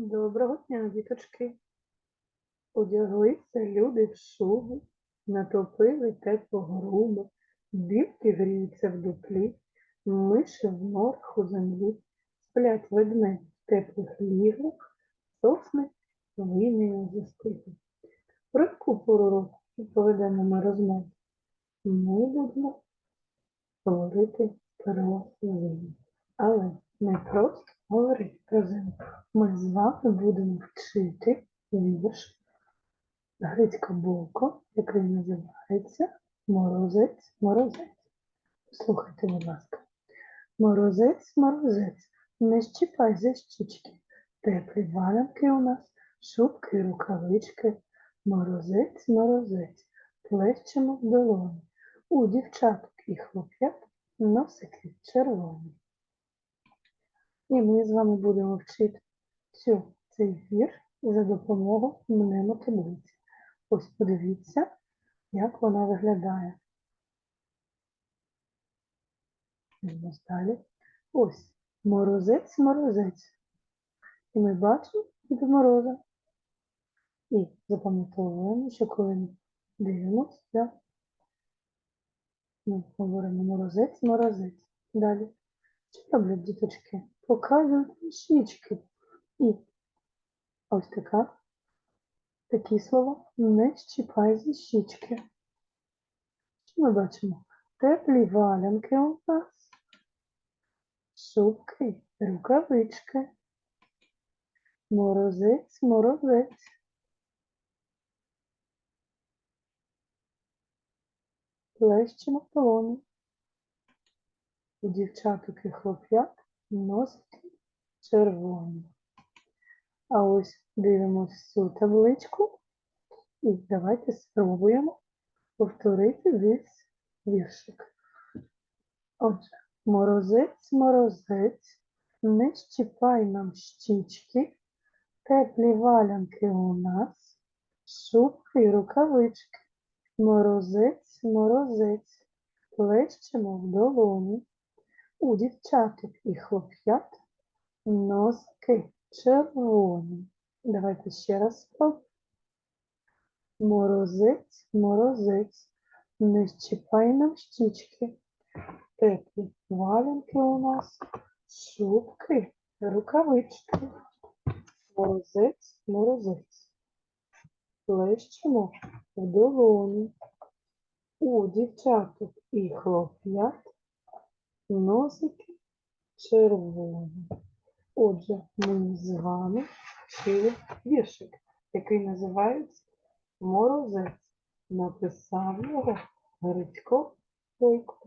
Доброго дня, діточки. Одяглися люди в шубу, натопили теплу грубу, білки гріються в дуплі, миші в норах у землі, сплять ведмедь в теплих ліглах, сосни вимію за стиху. Про яку пору року поведемо ми розмову? Ми будемо говорити про зиму. Але не просто говорити про зиму. Ми з вами будемо вчити вірш Грицька Булко, який називається Морозець, морозець. Слухайте, будь ласка. Морозець, морозець, не щіпай за щічки. Теплі валянки у нас, шубки рукавички. Морозець, морозець, плещемо в долоні. У дівчаток і хлоп'ят носики червоні. І ми з вами будемо вчити цю, цей вірш за допомогою мнемотаблиці. Ось подивіться, як вона виглядає. Ось далі. Ось морозець, морозець. І ми бачимо Діда Мороза. І запам'ятовуємо, що коли ми дивимося, ми говоримо морозець, морозець. Далі. Що роблять діточки? Показують щічки. І ось така. Такі слова. Не щіпай зі щічки. Що ми бачимо? Теплі валянки у нас. Шубки, рукавички. Морозець, морозець. Плещемо полоні. У дівчаток і хлоп'ят носики червоні. А ось дивимось цю табличку і давайте спробуємо повторити весь віршик. Отже, морозець, морозець, не щіпай нам щічки, теплі валянки у нас, шубки й рукавички. Морозець, морозець, плещемо в долоні. У дівчаток і хлоп'ят носки червоні. Давайте ще раз спробуємо. Морозець, морозець, не щіпай нам щічки. Теплі валянки у нас, шубки, рукавички. Морозець, морозець. Плещемо в долоні. У дівчаток і хлоп'ят носики червоні. Отже, ми з вами вчили віршик, який називається Морозець. Написав його Грицько Бойко.